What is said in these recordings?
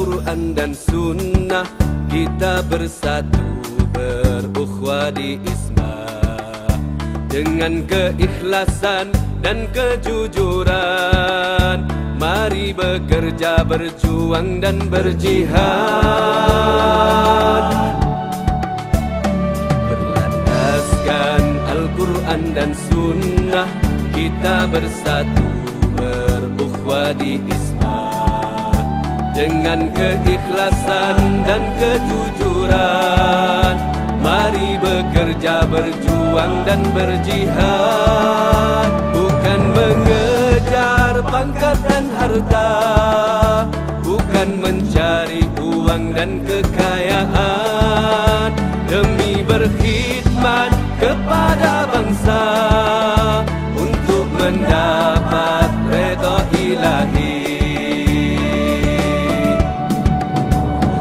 Quran dan Sunnah Kita bersatu berukhuwah di ismah Dengan keikhlasan dan kejujuran Mari bekerja, berjuang dan berjihad. Berlandaskan Al-Quran dan Sunnah Kita bersatu berukhuwah di ismah Dengan keikhlasan dan kejujuran Mari bekerja, berjuang dan berjihad. Bukan mengejar pangkat dan harta Bukan mencari uang dan kekayaan. Demi berkhidmat kepada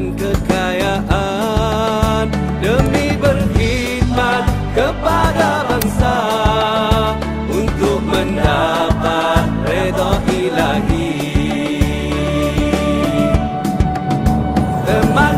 dan kekayaan Demi berkhidmat kepada bangsa Untuk mendapat redha ilahi. Teman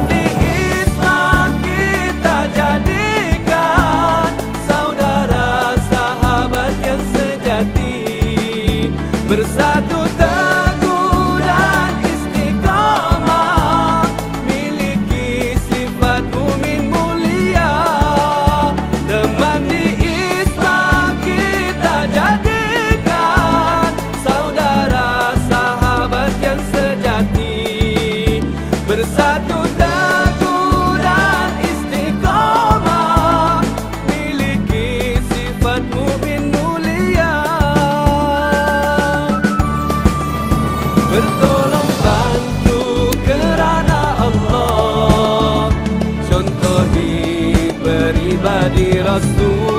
bandeira azul.